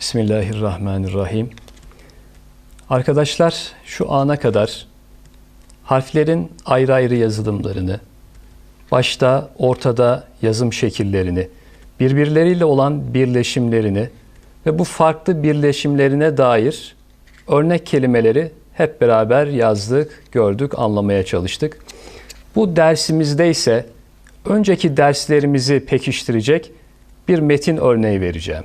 Bismillahirrahmanirrahim. Arkadaşlar şu ana kadar harflerin ayrı ayrı yazılımlarını, başta, ortada yazım şekillerini, birbirleriyle olan birleşimlerini ve bu farklı birleşimlerine dair örnek kelimeleri hep beraber yazdık, gördük, anlamaya çalıştık. Bu dersimizde ise önceki derslerimizi pekiştirecek bir metin örneği vereceğim.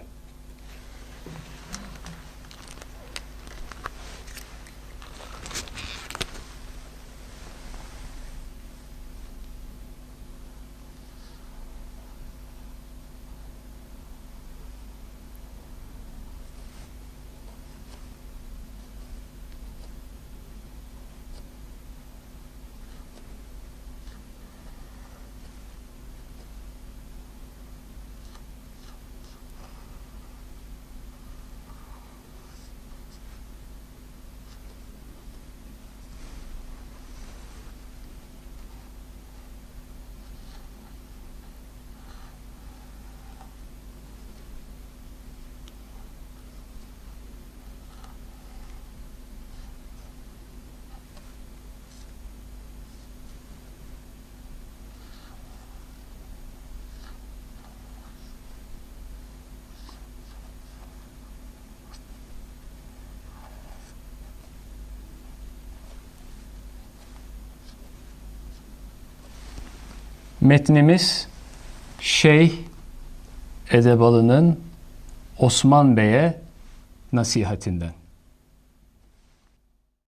Metnimiz Şeyh Edebalı'nın Osman Bey'e nasihatinden.